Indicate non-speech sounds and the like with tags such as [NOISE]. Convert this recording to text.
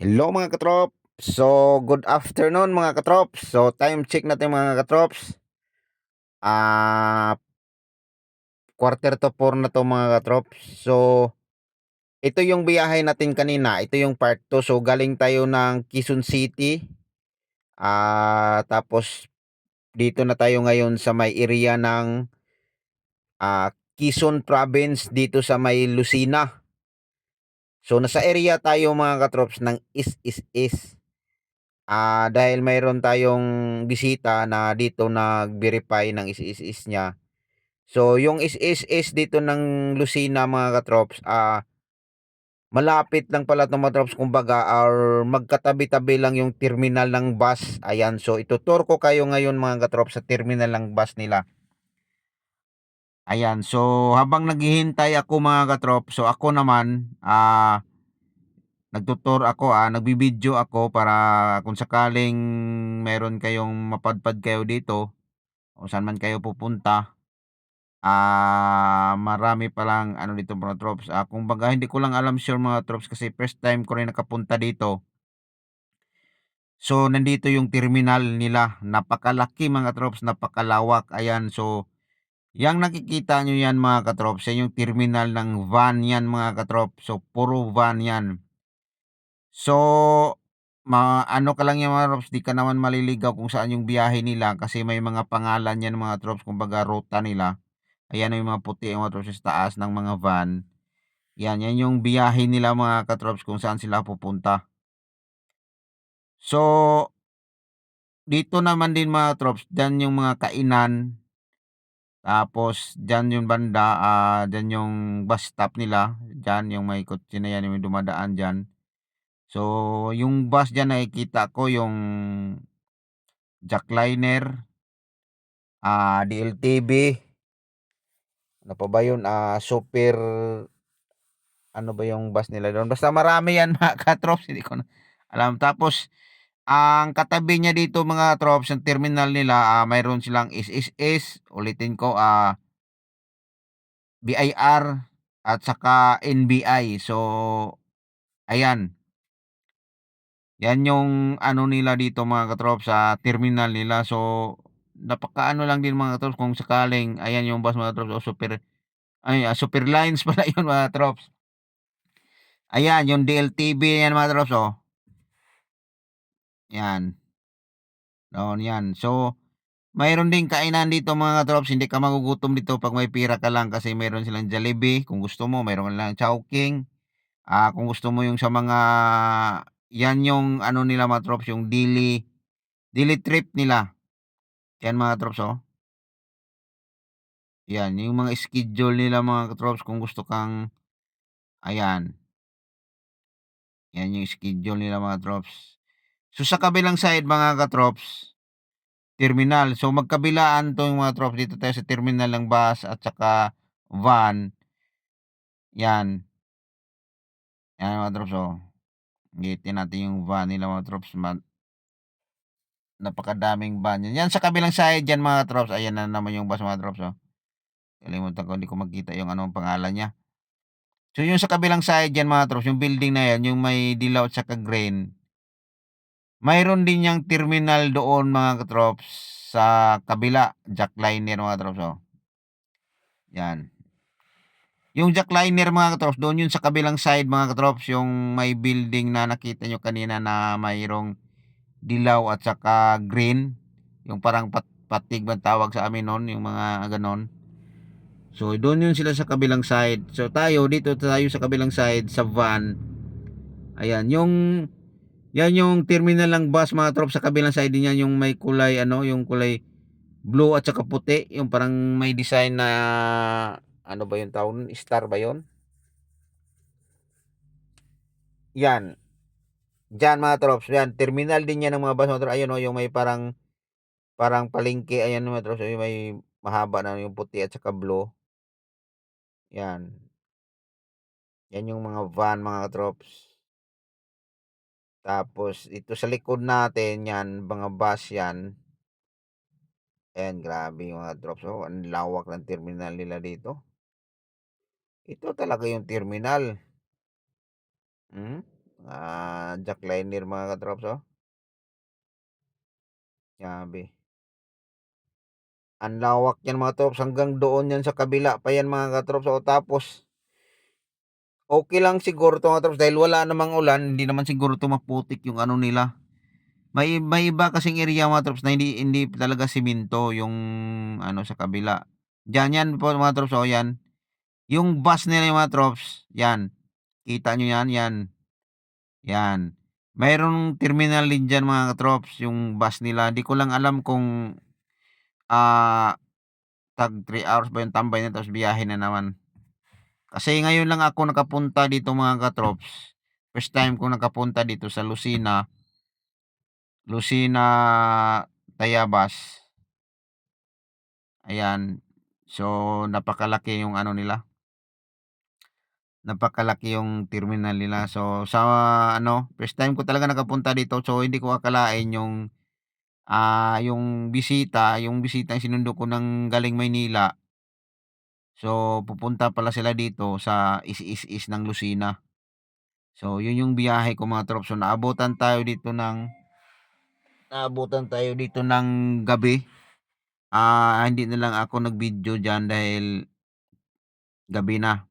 Hello mga katrop. So, good afternoon mga katrop. So, time check natin mga katrops. Ah, quarter to 4 na to mga katrop. So, ito yung biyahe natin kanina. Ito yung part 2. So, galing tayo ng Quezon City. Ah, tapos dito na tayo ngayon sa may area ng ah, Quezon Province dito sa may Lucena. So, nasa area tayo mga katrops ng Is Is Is. Ah, dahil mayroon tayong bisita na dito nag-verify ng is-is-is niya. So, yung is-is-is dito ng Lucena mga katrops, ah, malapit lang pala 'to mga trops kumbaga or magkatabi-tabi lang yung terminal ng bus. Ayan, so itutur ko kayo ngayon mga katrops sa terminal ng bus nila. Ayan, so habang naghihintay ako mga katrops, so ako naman, ah, nagtutur ako, ah, nagbibideo ako para kung sakaling meron kayong mapadpad kayo dito o saan man kayo pupunta. Ah, marami palang ano dito mga trops. Ah, kumbaga hindi ko lang alam sure mga trops kasi first time ko rin nakapunta dito. So, nandito yung terminal nila. Napakalaki mga trops, napakalawak. Ayan, so yang nakikita nyo yan mga katrops, yan yung terminal ng van yan mga katrops. So, puro van yan. So, ma ano ka lang yan mga trops, di ka naman maliligaw kung saan yung biyahe nila kasi may mga pangalan yan mga trops, kumbaga ruta nila. Ayan yung mga puti mga trops sa taas ng mga van. Yan, yan yung biyahe nila mga katrops kung saan sila pupunta. So, dito naman din mga trops, dyan yung mga kainan. Tapos dyan yung banda, ah, dyan yung bus stop nila. Dyan yung may kotse na yan, yung dumadaan dyan. So, yung bus dyan nakikita ko yung Jackliner, ah, DLTV. Ano pa ba yun? Ah, super ano ba yung bus nila doon? Basta marami yan [LAUGHS] mga katrops, hindi ko na alam. Tapos, ang katabi niya dito mga trops, yung terminal nila, ah, mayroon silang SSS, ulitin ko, ah, BIR at saka NBI. So, ayan. Yan yung ano nila dito mga katrops sa terminal nila. So, napakaano lang din mga katrops kung sakaling ayan yung bus mga katrops o super ay, ah, super lines [LAUGHS] pala yun mga katrops. Ayan, yung DLTV yan mga katrops oh. Yan. Noon yan. So, mayroon ding kainan dito mga katrops, hindi ka magugutom dito pag may pira ka lang kasi mayroon silang Jollibee kung gusto mo, mayroon lang Chowking. Ah, kung gusto mo yung sa mga yan yung ano nila mga trops, yung daily daily trip nila. Yan mga trops oh. Yan, yung mga schedule nila mga katrops kung gusto kang ayan. Yan yung schedule nila mga trops. So sa kabilang side mga katrops, terminal. So magkabilaan 'to yung mga trops dito tayo sa terminal ng bus at saka van. Yan. Yan mga trops oh. Ngiti natin yung van nila mga trops man napakadaming van yan. Yan sa kabilang side yan mga trops. Ayan na naman yung bus mga trops oh. Kalimutan ko, hindi ko makita yung anong pangalan niya. So yung sa kabilang side yan mga trops, yung building na yan, yung may dilaw at saka green. Mayroon din yang terminal doon mga katrops sa kabila, jackliner mga katrops oh. Yan. Yung jackliner mga katrops, doon yun sa kabilang side mga katrops, yung may building na nakita nyo kanina na mayroong dilaw at saka green. Yung parang pat patig bang tawag sa amin noon, yung mga ganon. So, doon yun sila sa kabilang side. So, tayo, dito tayo sa kabilang side, sa van. Ayan, yung, yan yung terminal ng bus mga trops sa kabilang side din yan, yung may kulay, ano, yung kulay blue at saka puti, yung parang may design na, ano ba yung nun? Star ba yun? Yan. Diyan mga trops, yan, terminal din yan ng mga bus mga trops. Ayun, oh, yung may parang, parang palengke, ayan mga trops, yung may mahaba na yung puti at saka blue. Yan. Yan yung mga van mga trops. Tapos ito sa likod natin yan, mga bus yan. Ayan, grabe yung mga trops. Oh, ang lawak ng terminal nila dito. Ito talaga yung terminal. Hmm? Ah, jackliner mga katrops, oh. Grabe. Ang lawak niyan mga trops hanggang doon yan sa kabila pa yan mga katrops, oh, tapos okey lang siguro 'to mga trops dahil wala namang ulan, hindi naman siguro 'to yung ano nila. May may iba kasing area mga trops na hindi hindi talaga semento yung ano sa kabila. Diyan yan po mga trops, oh, yan. Yung bus nila mga trops, yan. Kita niyo yan, yan. Yan. Mayroong terminal din diyan mga katrops, yung bus nila. Di ko lang alam kung, ah, tag 3 hours ba yung tambay nila tapos biyahe na naman. Kasi ngayon lang ako nakapunta dito mga katrops. First time kong nakapunta dito sa Lucena. Lucena, Tayabas. Ayan. So, napakalaki yung ano nila. Napakalaki yung terminal nila. So, sa ano, first time ko talaga nakapunta dito. So, hindi ko akalain yung, ah, yung bisita yung bisitang sinundo ko ng galing Maynila so, pupunta pala sila dito sa is-is-is ng Lucena. So, yun yung biyahe ko mga trops. So, naabutan tayo dito ng naabutan tayo dito ng gabi. Ah, hindi na lang ako nag-video diyan dahil gabi na.